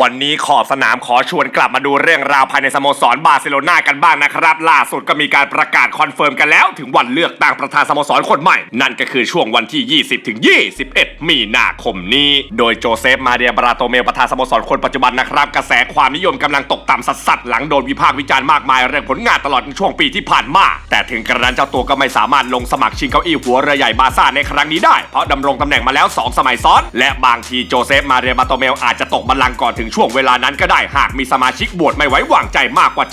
วันนี้ขอบสนามขอชวนกลับมาดูเรื่องราวภายในสโมสรบาร์เซโลนากันบ้างนะครับ ล่าสุดก็มีการประกาศคอนเฟิร์มกันแล้ว ถึงวันเลือกตั้งประธานสโมสรคนใหม่ นั่นก็คือช่วงวันที่ 20 ถึง 21 มีนาคมนี้ โดยโจเซฟมาเดียบราโตเมลประธานสโมสรคนปัจจุบันนะครับ กระแสความนิยมกำลังตกต่ำสัสสัสๆหลังโดนวิพากษ์วิจารณ์มากมายเรื่องผลงานตลอดช่วงปีที่ผ่านมา แต่ถึงกระนั้นเจ้าตัวก็ไม่สามารถลงสมัครชิงเก้าอี้หัวเรือใหญ่บาซ่าในครั้งนี้ได้เพราะดำรงตำแหน่งมาแล้ว 2 สมัยซ้อน และบางทีโจเซฟมาเรียบาโตเมลอาจจะตกบัลลังก์ก่อนถึงช่วงเวลานั้นก็ได้หากมีสมาชิกโบวชไม่ไว้วางใจมากกว่า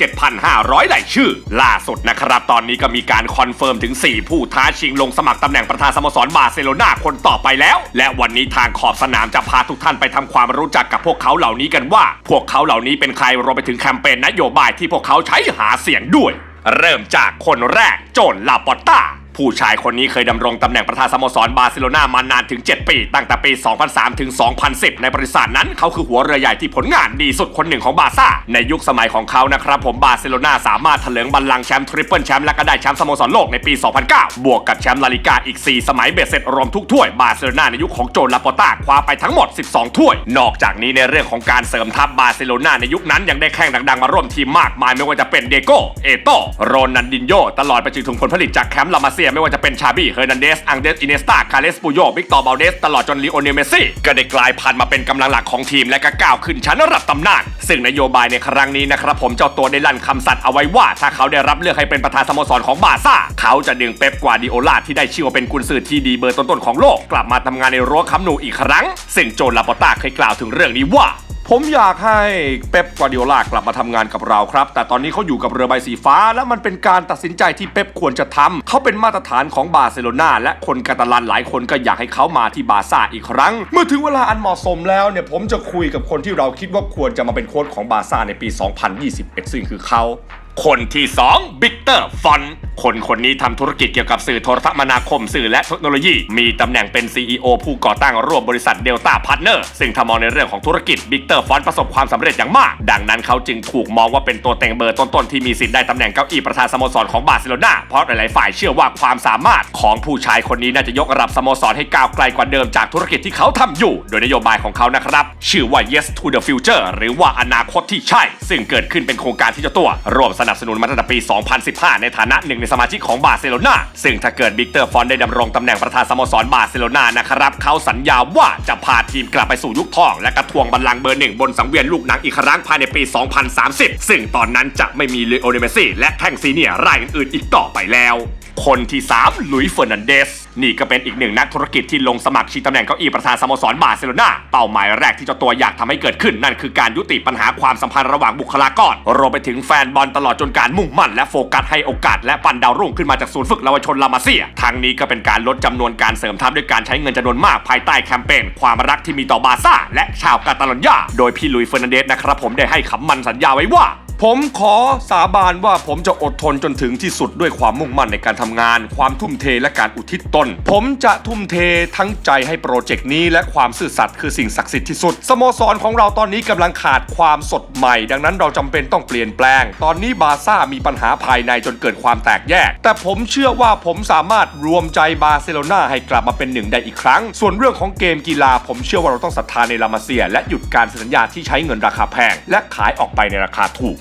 7,500รายชื่อ ล่าสุดนะครับตอนนี้ก็มีการคอนเฟิร์มถึง 4 ผู้ท้าชิงลงสมัครตำแหน่งประธานสโมสรบาร์เซโลนาคนต่อไปแล้ว และวันนี้ทางขอบสนามจะพาทุกท่านไปทำความรู้จักกับพวกเขาเหล่านี้กันว่า พวกเขาเหล่านี้เป็นใครรวมไปถึงแคมเปญนโยบายที่พวกเขาใช้หาเสียงด้วย เริ่มจากคนแรกโจนลาปอตตา ผู้ชายคนนี้เคยดำรงตำแหน่งประธานสโมสรบาร์เซโลนามานานถึง 7 ปี ตั้งแต่ปี 2003 ถึง 2010 ในบริษัทนั้นเขาคือหัวเรือใหญ่ที่ผลงานดีสุดคนหนึ่งของบาร์ซ่า ในยุคสมัยของเขานะครับผมบาร์เซโลนาสามารถเถลิงบัลลังก์แชมป์ทริปเปิลแชมป์และก็ได้แชมป์สโมสรโลกในปี 2009 บวกกับแชมป์ลาลิกาอีก 4 สมัยเบ็ดเสร็จรวมทุกถ้วยบาร์เซโลนาในยุคของโจลาปอต้าคว้าไปทั้งหมด 12 ถ้วย นอกจากนี้ในเรื่องของการเสริมทัพบาร์เซโลนาในยุคนั้นยังได้แข่งดังๆมาร่วมทีมมากมายไม่ว่าจะเป็นเดโกเอโตโรนันดินโยตลอดไปจนถึงผลผลิตจากแคมป์ลามาเซียไม่ว่าจะเป็นชาบี้เฮอร์นันเดส อังเดส อินเนสตาคาเลสปูโยวิกตอร์บาลเดส ตลอดจนลีโอเนเมซี่ ก็ได้กลายพันธุ์มาเป็นกำลังหลักของทีมและก็ก้าวขึ้นชั้นระดับตำนาน ซึ่งนโยบายในครั้งนี้นะครับผมเจ้าตัวได้ลั่นคำสัตย์เอาไว้ว่า ถ้าเขาได้รับเลือกให้เป็นประธานสโมสรของบาซ่า เขาจะดึงเป๊ปกวาดิโอลาที่ได้ชื่อว่าเป็นกุนซือที่ดีเบอร์ต้นๆของโลก กลับมาทำงานในรั้วคัมนูอีกครั้ง ซึ่งโจลาปอต้าเคยกล่าวถึงเรื่องนี้ว่า ผมอยากให้เป๊ปกวาดิโอลากลับมาทำงานกับเราครับ แต่ตอนนี้เขาอยู่กับเรือใบสีฟ้า และมันเป็นการตัดสินใจที่เป๊ปควรจะทำเขาเป็นมาตรฐานของบาร์เซโลนาและคนกาตาลันหลายคนก็อยากให้เขามาที่บาร์ซ่าอีกครั้ง เมื่อถึงเวลาอันเหมาะสมแล้วเนี่ยผมจะคุยกับคนที่เราคิดว่าควรจะมาเป็นโค้ชของบาร์ซ่าในปี 2021 ซึ่งคือเขา คนที่2บิกเตอร์ฟอนคนคนนี้ทำธุรกิจเกี่ยวกับสื่อโทรคมนาคมสื่อและเทคโนโลยี มีตำแหน่งเป็น CEO ผู้ก่อตั้งร่วมบริษัทเดลต้าพาร์ทเนอร์ซึ่งถ้ามองในเรื่องของธุรกิจบิกเตอร์ฟอนประสบความสำเร็จอย่างมาก ดังนั้นเขาจึงถูกมองว่าเป็นตัวเต็งเบอร์ต้นๆที่มีสิทธิ์ได้ตำแหน่งเก้าอี้ประธานสโมสรของบาร์เซโลนาเพราะหลายๆฝ่ายเชื่อว่าความสามารถของผู้ชายคนนี้น่าจะยกระดับสโมสรให้ก้าวไกลกว่าเดิมจากธุรกิจที่เขาทำอยู่ โดยนโยบายของเขานะครับชื่อว่า yes to the future หรือว่าอนาคตที่ใช่ ซึ่งเกิดขึ้นเป็นโครงการที่เจ้าตัวร่วมสนับสนุนมาตั้งแต่ปี 2015 ในฐานะหนึ่งในสมาชิกของบาร์เซโลนาซึ่งถ้าเกิดบิกเตอร์ฟอนได้ดำรงตำแหน่งประธานสโมสรบาร์เซโลนานะครับเขาสัญญาว่าจะพาทีมกลับไปสู่ยุคทอง และกระทวงบัลลังก์เบอร์หนึ่งบนสังเวียนลูกหนังอีกครั้งภายในปี 2030 ซึ่งตอนนั้นจะไม่มีเลโอเนลเมซี่และแท่งซีเนียร์รายอื่นๆอีกต่อไปแล้ว คนที่3หลุยเฟอร์นันเดส นี่ก็เป็นอีกหนึ่งนักธุรกิจที่ลงสมัครชิงตำแหน่งเก้าอี้ประธานสโมสรบาร์เซโลนาเป้าหมายแรกที่เจ้าตัวอยากทำให้เกิดขึ้น นั่นคือการยุติปัญหาความสัมพันธ์ระหว่างบุคลากรรวมไปถึงแฟนบอลตลอดจนการมุ่งมั่นและโฟกัสให้โอกาสและปั่นดาวรุ่งขึ้นมาจากศูนย์ฝึกเยาวชนลามาเซียทั้งนี้ก็เป็นการลดจำนวนการเสริมทัพด้วยการใช้เงินจำนวนมากภายใต้แคมเปญความรักที่มีต่อบาร์ซ่าและชาวกาตาลอนญาโดยพี่ลุยเฟอร์นันเดสนะครับผมได้ให้คำมั่นสัญญาไว้ว่า ผมขอสาบานว่าผมจะอดทนจนถึงที่สุดด้วยความมุ่งมั่นในการทำงาน ความทุ่มเทและการอุทิศตน ผมจะทุ่มเททั้งใจให้โปรเจกต์นี้และความซื่อสัตย์คือสิ่งศักดิ์สิทธิ์ที่สุด สโมสรของเราตอนนี้กำลังขาดความสดใหม่ ดังนั้นเราจำเป็นต้องเปลี่ยนแปลง ตอนนี้บาซ่ามีปัญหาภายในจนเกิดความแตกแยก แต่ผมเชื่อว่าผมสามารถรวมใจบาร์เซโลนาให้กลับมาเป็นหนึ่งได้อีกครั้ง ส่วนเรื่องของเกมกีฬา ผมเชื่อว่าเราต้องศรัทธาในลามาเซีย และหยุดการเซ็นสัญญาที่ใช้เงินราคาแพง และขายออกไปในราคาถูก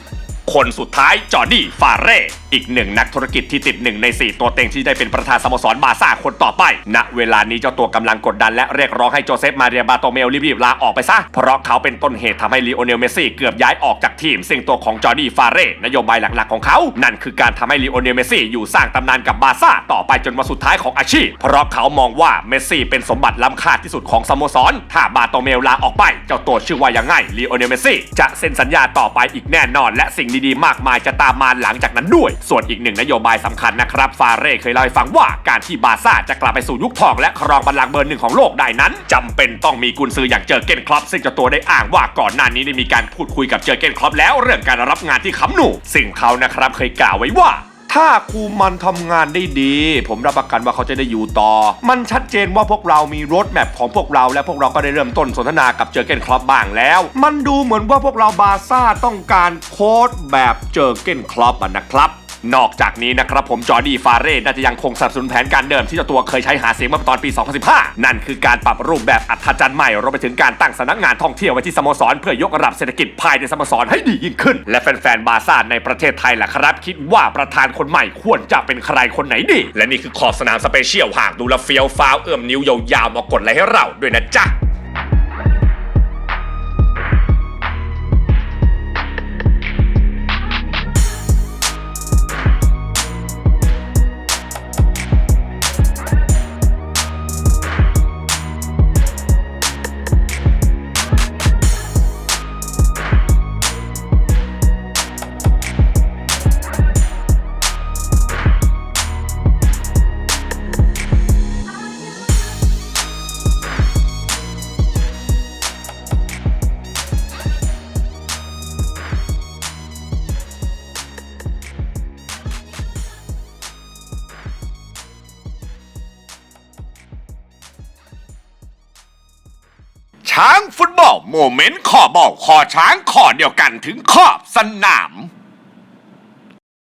คนสุดท้ายจอร์ดี้ฟาเร่อีกหนึ่งนักธุรกิจที่ติดหนึ่งใน 4 ตัวเต็งที่ได้เป็นประธานสโมสรบาร์ซ่าคนต่อไปณเวลานี้เจ้าตัวกำลังกดดันและเรียกร้องให้โจเซฟมาเรียบาโตเมลรีบๆลาออกไปซะ เพราะเขาเป็นต้นเหตุทำให้ลีโอเนลเมสซี่เกือบย้ายออกจากทีม ซึ่งตัวของจอร์ดี้ฟาเร่นโยบายหลักๆของเขา นั่นคือการทำให้ลีโอเนลเมสซี่อยู่สร้างตำนานกับบาร์ซ่าต่อไปจนวันสุดท้ายของอาชีพ เพราะเขามองว่าเมสซี่เป็นสมบัติล้ำค่าที่สุดของสโมสร ถ้าบาโตเมลลาออกไป เจ้าตัวชื่อว่ายังไงลีโอเนลเมสซี่จะเซ็นสัญญาต่อไปอีกแน่นอนและสิ่งดีๆ มากมายจะตามมาหลังจากนั้นด้วย ส่วนอีกหนึ่งนโยบายสำคัญนะครับ ฟาเร่เคยเล่าให้ฟังว่าการที่บาซ่าจะกลับไปสู่ยุคทองและครองบัลลังก์เบอร์หนึ่งของโลกได้นั้นจำเป็นต้องมีกุนซืออย่างเจอเกนคลอปซึ่งเจ้าตัวได้อ้างว่าก่อนหน้านี้ได้มีการพูดคุยกับเจอเกนคลอปแล้วเรื่องการรับงานที่ค้ำหนูซึ่งเขานะครับเคยกล่าวไว้ว่า ถ้าครูมันทำงานได้ดี ผมรับประกันว่าเขาจะได้อยู่ต่อ มันชัดเจนว่าพวกเรามีรถแมพของพวกเราและพวกเราก็ได้เริ่มต้นสนทนากับเจอเกนคล็อปบ้างแล้ว มันดูเหมือนว่าพวกเราบาซ่าต้องการโค้ดแบบเจอเกนคล็อปนะครับ นอกจากนี้นะครับผมจอร์ดี้ฟาเร่น่าจะยังคงสนับสนุนแผนการเดิมที่เจ้าตัวเคยใช้หาเสียงเมื่อตอนปี 2015 นั่นคือการปรับรูปแบบอัธจันทร์ใหม่รวมไปถึงการตั้งสำนักงานท่องเที่ยวไว้ที่สโมสร เพื่อยกระดับเศรษฐกิจภายในสโมสรให้ดียิ่งขึ้น และแฟนๆบาร์ซ่าในประเทศไทยล่ะครับ คิดว่าประธานคนใหม่ควรจะเป็นใครคนไหนดี และนี่คือขอบสนามสเปเชียลหากดูแลเฟี้ยวฟ้าวเอื้อมนิ้วยาวๆมากดไลค์ให้เราด้วยนะจ๊ะ ช้างฟุตบอลโมเมนต์ขอบอกขอช้างขอเดียวกันถึงขอบสนาม